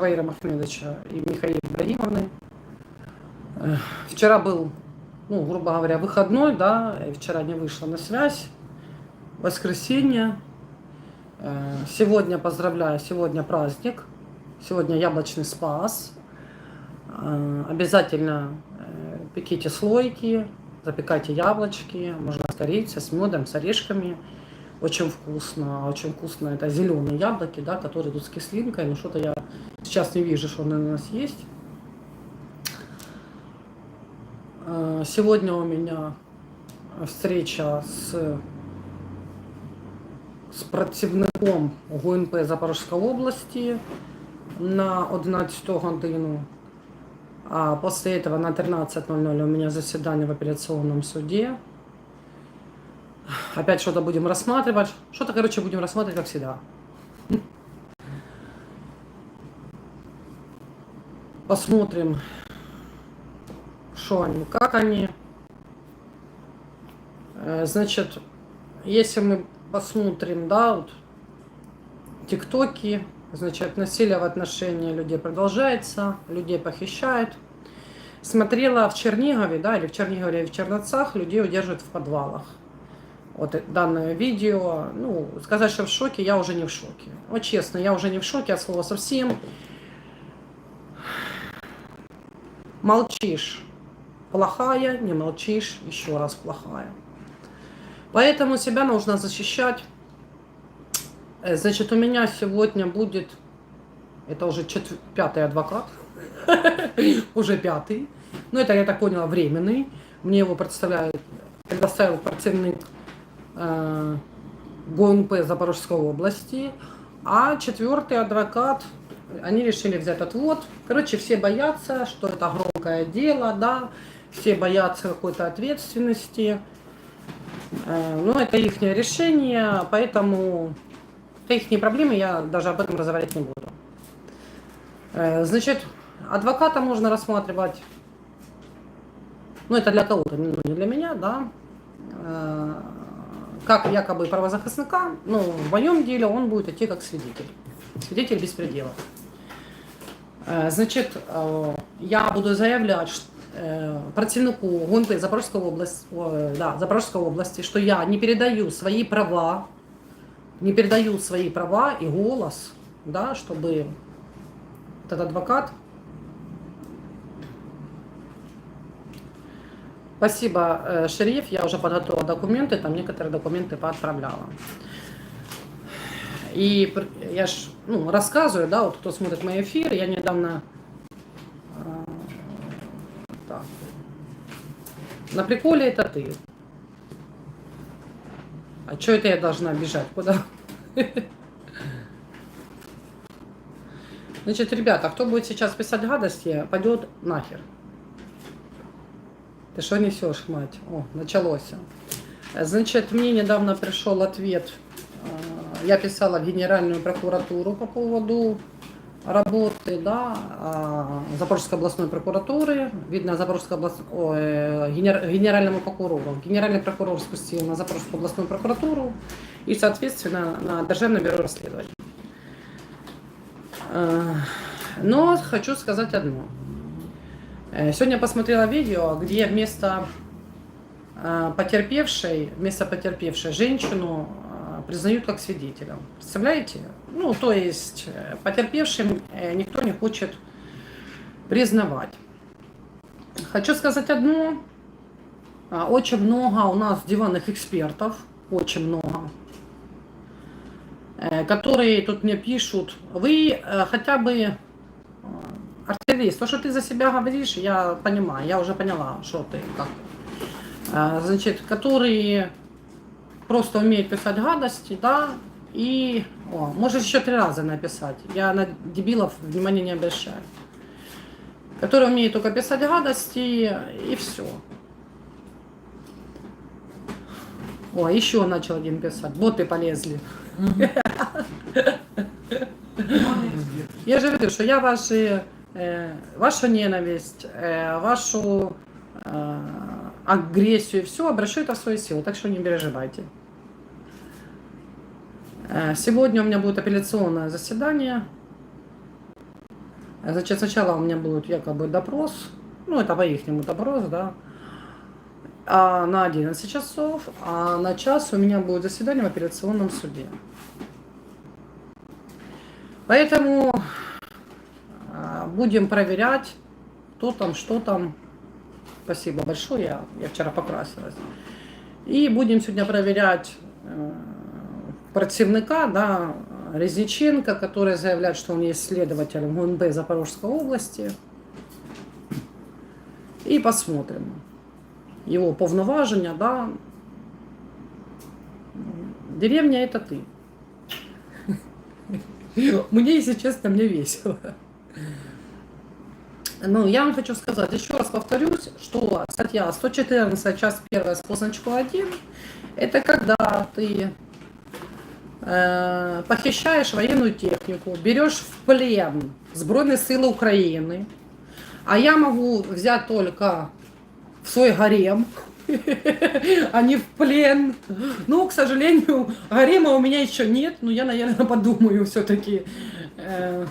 Раваира Махмедовича и Михаила Ибрагимовны. Вчера был, ну, грубо говоря, выходной, да, и вчера не вышла на связь. Воскресенье. Э, Сегодня, поздравляю, сегодня праздник. Сегодня яблочный спас. Э, Обязательно э, пеките слойки, запекайте яблочки, можно с корицей, с медом, с орешками. Очень вкусно, очень вкусно. Это зеленые яблоки, да, которые идут с кислинкой. Но что-то я сейчас не вижу, что они у нас есть. Э, Сегодня у меня встреча с, с працівником ГУНП Запорожской области на 11 годину. А после этого на 13.00 у меня заседание в апелляционном суде. Опять что-то будем рассматривать. Что-то, короче, будем рассматривать, как всегда. Посмотрим, что они, как они. Э, Значит, если мы посмотрим, да, вот, тиктоки, значит, насилие в отношении людей продолжается, людей похищают. Смотрела в Чернигове, да, или в Чернигове, или в Черновцах, людей удерживают в подвалах. Вот данное видео, ну, сказать, что в шоке, я уже не в шоке. Вот честно, я уже не в шоке от слова совсем. Молчишь, плохая, не молчишь, еще раз плохая. Поэтому себя нужно защищать. Э, Значит, у меня сегодня будет, это уже четв- пятый адвокат, уже пятый. Ну, это, я так поняла, временный. Мне его представляет, предоставил противник ГУНП Запорожской области. А четвертый адвокат, они решили взять отвод. Короче, все боятся, что это громкое дело, да, все боятся какой-то ответственности. Э, Ну, это их решение, поэтому это их проблемы, я даже об этом разговаривать не буду. Э, Значит, адвоката можно рассматривать, ну, это для кого-то, ну, не для меня, да, Э, как якобы правозахисника, ну, в моем деле он будет идти как свидетель. Свидетель беспредела. Э, Значит, э, я буду заявлять э, противнику ГУНП Запорожской области, да, Запорожской области, что я не передаю свои права, не передаю свои права и голос, да, чтобы этот адвокат Спасибо, э, шериф. Я уже подготовила документы, там некоторые документы поотправляла. И я ж ну, рассказываю, да, вот кто смотрит мои эфиры, я недавно э, так. на приколе это ты. А что это я должна бежать? Куда? Значит, ребята, кто будет сейчас писать гадости, пойдет нахер. Ты что несешь, мать? О, началось. Значит, мне недавно пришел ответ. э, Я писала в Генеральную прокуратуру по поводу работы, да, а, Запорожской областной прокуратуры. Видно, Запорожская область, ой, э, генер- генеральному прокурору. Генеральный прокурор спустил на Запорожскую областную прокуратуру и, соответственно, на Державное бюро расследований. Э, Но хочу сказать одно. Э, Сегодня посмотрела видео, где вместо э, потерпевшей, вместо потерпевшей женщину э, признают как свидетеля. Представляете? Ну, то есть потерпевшим никто не хочет признавать. Хочу сказать одно. Очень много у нас диванных экспертов, очень много, которые тут мне пишут, вы хотя бы артиллерист, то, что ты за себя говоришь, я понимаю, я уже поняла, что ты как. А, Значит, которые просто умеют писать гадости, да, и о, можешь еще три раза написать. Я на дебилов внимания не обращаю. Которые умеют только писать гадости и все. О, еще начал один писать. Боты полезли. Я же говорю, что я ваши, вашу ненависть, э, вашу э, агрессию, все обращу это в свою силу, так что не переживайте. Э, Сегодня у меня будет апелляционное заседание. Значит, сначала у меня будет якобы допрос, ну, это по-ихнему допрос, да, а на 11 часов, а на час у меня будет заседание в апелляционном суде. Поэтому будем проверять, кто там, что там. Спасибо большое, я, я вчера покрасилась. И будем сегодня проверять э, противника, да, Резниченко, который заявляет, что он есть следователь ГУНБ Запорожской области. И посмотрим его повноваження, да. Деревня это ты. Мне, если честно, мне весело. Ну, я вам хочу сказать, еще раз повторюсь, что статья 114, часть 1 с позначку 1, это когда ты э, похищаешь военную технику, берешь в плен Збройные силы Украины, а я могу взять только в свой гарем, а не в плен. Ну, к сожалению, гарема у меня еще нет, но я, наверное, подумаю все-таки э,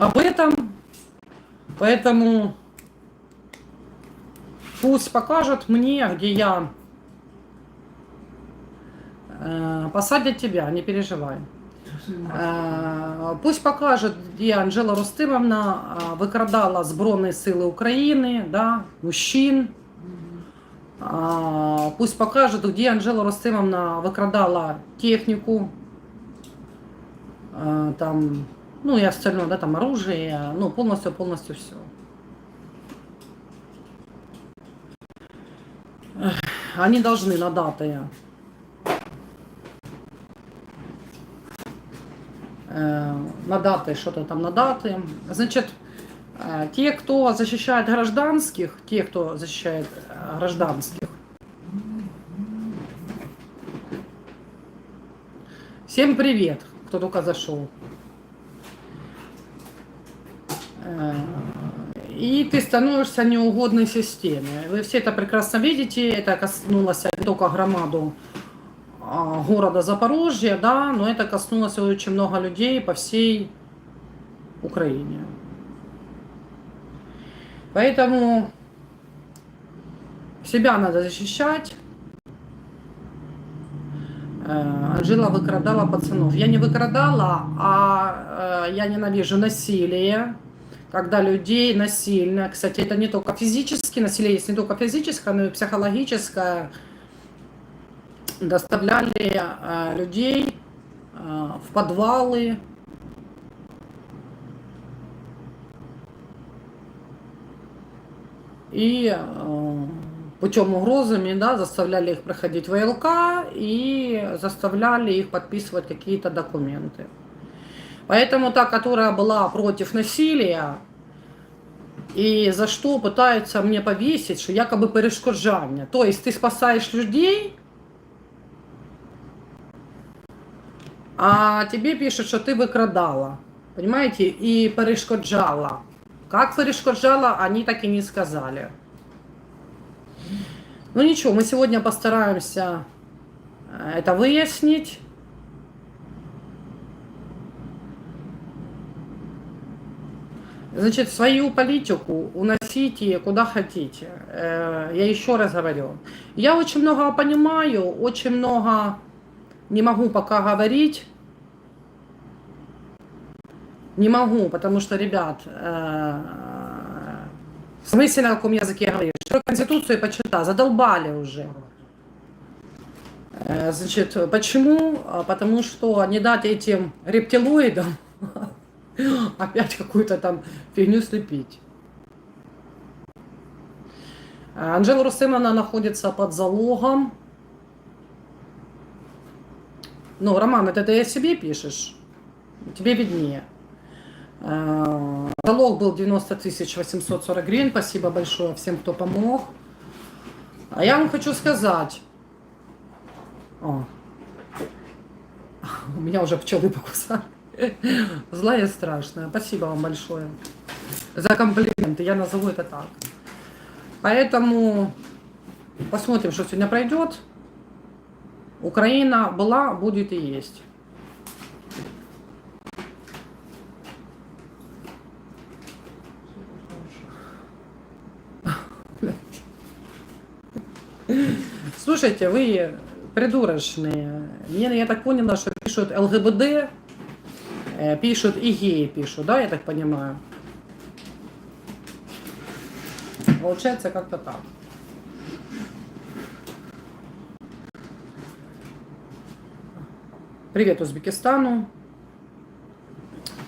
об этом. Поэтому пусть покажут мне, где я э, посадят тебя, не переживай. Е, Пусть покажуть, де Анжела Ростимовна е, викрадала Збройні Сили України, да, мужчин. Пусть покажут, где Анжела викрадала технику, е, там, ну и остальное, да, там оружие, ну полностью, полностью все. Они должны на даты Э, на даты, что-то там на даты. Значит, э, те, кто защищает гражданских, те, кто защищает э, гражданских, всем привет, кто только зашел. И ты становишься неугодной системе. Вы все это прекрасно видите, это коснулось не только громаду города Запорожья, да, но это коснулось очень много людей по всей Украине. Поэтому себя надо защищать. Э, Анжела выкрадала пацанов. Я не выкрадала, а э, я ненавижу насилие, когда людей насильно, кстати, это не только физически, насилие есть не только физическое, но и психологическое, доставляли э, людей э, в подвалы, и э, путем угрозами да, заставляли их проходить ВЛК и заставляли их подписывать какие-то документы. Поэтому та, которая была против насилия, и за что пытаются мне повесить, что якобы перешкоджання. То есть ты спасаешь людей, а тебе пишут, что ты выкрадала, понимаете, и перешкоджала. Как перешкоджала, они так и не сказали. Ну ничего, мы сегодня постараемся это выяснить. Значит, свою политику уносите куда хотите. Э, я еще раз говорю. Я очень много понимаю, очень много не могу пока говорить. Не могу, потому что, ребят, э, в смысле на каком языке говоришь? Что Конституцию почита, задолбали уже. Э, значит, почему? Потому что не дать этим рептилоидам опять какую-то там фигню слепить. Анжела Русимовна находится под залогом Ну, Роман, это ты себе пишешь? Тебе виднее. А, залог был 90 840 гривен. Спасибо большое всем, кто помог. А я вам хочу сказать. О. У меня уже пчелы покусали. Злая страшная. Спасибо вам большое за комплименты. Я назову это так. Поэтому посмотрим, что сегодня пройдет. Украина была, будет и есть. Слушайте, вы придурочные. Я, я так поняла, что пишут ЛГБД, пишут и геи пишут, да, я так понимаю? Получается как-то так. Привет Узбекистану.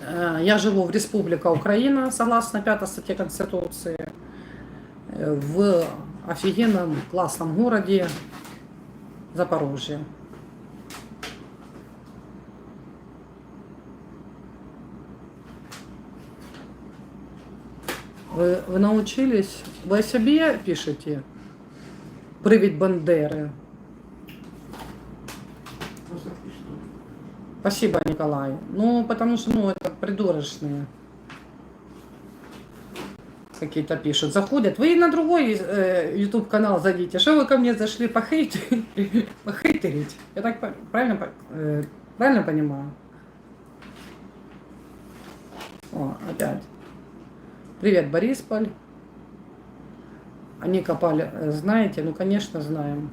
Э, Я живу в Республика Украина, согласно пятой статье Конституции, э, в офигенном классном городе Запорожье. Вы, вы научились? Вы о себе пишете? Привет Бандеры. Спасибо, Николай. Ну, потому что, ну, это придурочные. Какие-то пишут. Заходят. Вы на другой э, YouTube канал зайдите. Что вы ко мне зашли похейтерить? похейтерить? Я так правильно, э, правильно понимаю? О, опять. Привет, Борисполь. Они копали, э, знаете? Ну, конечно, знаем.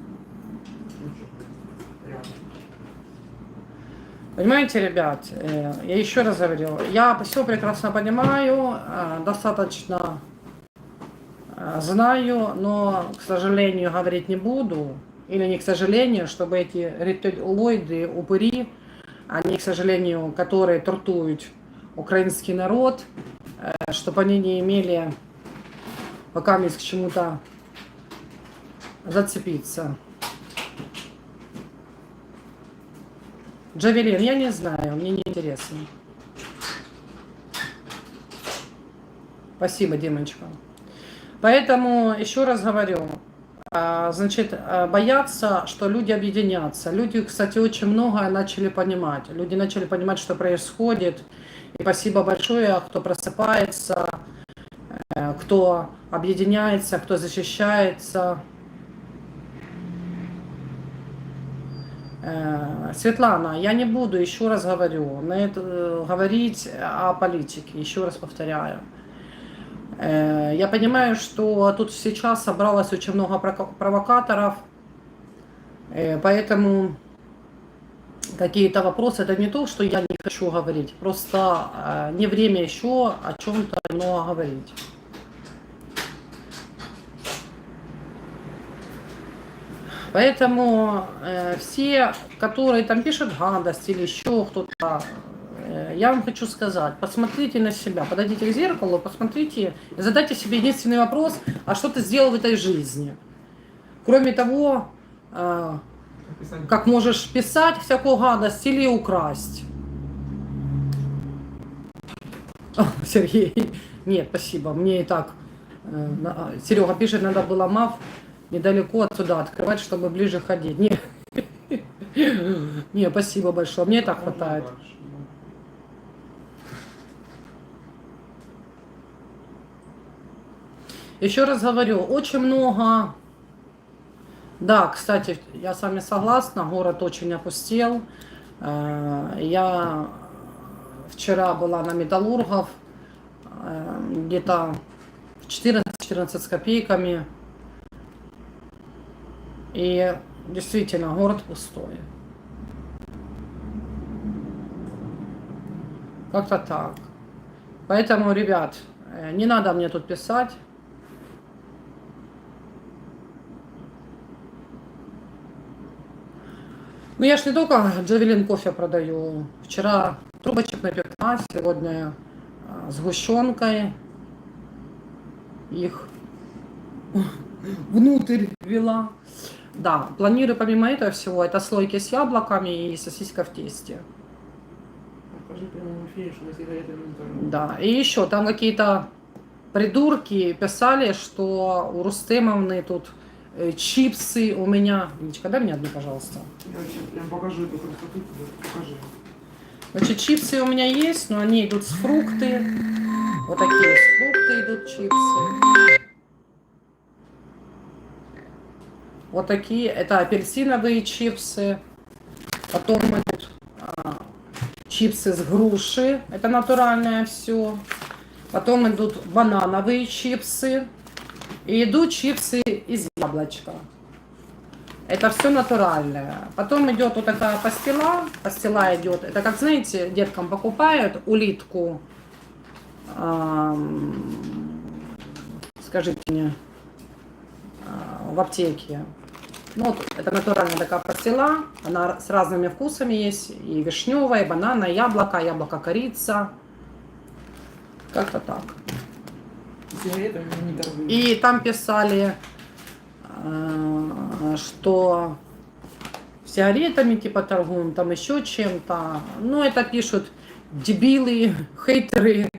Понимаете, ребят, э, я еще раз говорю, я все прекрасно понимаю, э, достаточно знаю, но, к сожалению, говорить не буду. Или не к сожалению, чтобы эти рептилоиды, упыри, они, к сожалению, которые тортуют украинский народ, чтобы они не имели пока есть к чему-то зацепиться. Джавелин, я не знаю, мне не интересно. Спасибо, Димочка. Поэтому еще раз говорю, значит, а, боятся, что люди объединятся. Люди, кстати, очень многое начали понимать. Люди начали понимать, что происходит. И спасибо большое, кто просыпается, э, кто объединяется, кто защищается. Э, Светлана, я не буду, еще раз говорю, на это, э, говорить о политике, еще раз повторяю. Э, Я понимаю, что тут сейчас собралось очень много провокаторов, э, поэтому какие-то вопросы, это не то, что я не хочу говорить, просто э, не время еще о чем-то много говорить. Поэтому э, все, которые там пишут гадости или еще кто-то, я вам хочу сказать, посмотрите на себя, подойдите к зеркалу, посмотрите задайте себе единственный вопрос, а что ты сделал в этой жизни? Кроме того, э, как можешь писать всякую гадость или украсть. О, Сергей, нет, спасибо, мне и так. э, на- Серега пишет, надо было мав недалеко отсюда открывать, чтобы ближе ходить. Не, не, спасибо большое, мне и так хватает. Еще раз говорю, очень много... Да, кстати, я с вами согласна, город очень опустел. Э, Я вчера была на металлургов, э, где-то в 14-14 с копейками. И действительно, город пустой. Как-то так. Поэтому, ребят, э, не надо мне тут писать. Ну, я ж не только Джавелин кофе продаю. Вчера трубочек напекла, сегодня а, сгущенкой их внутрь вела. Да, планирую помимо этого всего, это слойки с яблоками и сосиска в тесте. Да, и еще там какие-то придурки писали, что у Рустемовны тут чипсы у меня. Ничка, дай мне одну, пожалуйста. Я прям покажу эту красоту тебе. Покажи. Значит, чипсы у меня есть, но они идут с фрукты. Вот такие с фрукты идут чипсы. Вот такие, это апельсиновые чипсы. Потом идут а, чипсы с груши, это натуральное все. Потом идут банановые чипсы. И идут чипсы из яблочка. Это все натуральное. Потом идет вот такая пастила. Пастила идет. Это как, знаете, деткам покупают улитку. ам, скажите мне, а, в аптеке. Ну, вот это натуральная такая пастила. Она с разными вкусами есть. И вишневая, и банана, и яблоко, яблоко корица. Как-то так. И там писали, э, что сигаретами типа торгуем, там еще чем-то. Ну, это пишут дебилы, хейтеры,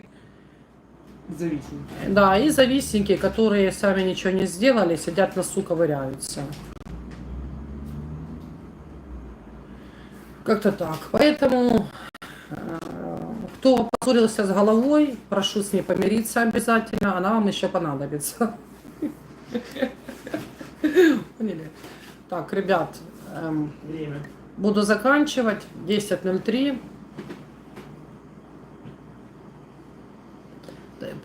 Зависимый. да, и завистники, которые сами ничего не сделали, сидят на носу ковыряются. Как-то так. Поэтому, э, кто поссорился с головой, прошу с ней помириться обязательно, она вам еще понадобится. Поняли? Так, ребят, эм, Время. буду заканчивать. 10.03.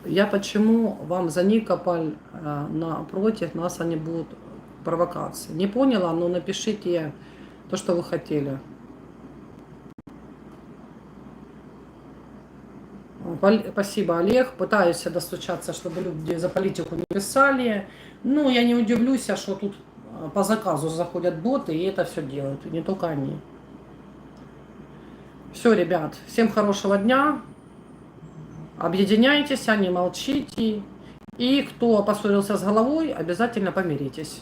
Я почему вам за Никополь э, напротив нас они будут провокации? Не поняла, но напишите то, что вы хотели. Спасибо, Олег. Пытаюсь достучаться, чтобы люди за политику не писали. Ну, я не удивлюсь, а что тут а, по заказу заходят боты и это все делают. И не только они. Все, ребят, всем хорошего дня. Объединяйтесь, а не молчите. И кто поссорился с головой, обязательно помиритесь.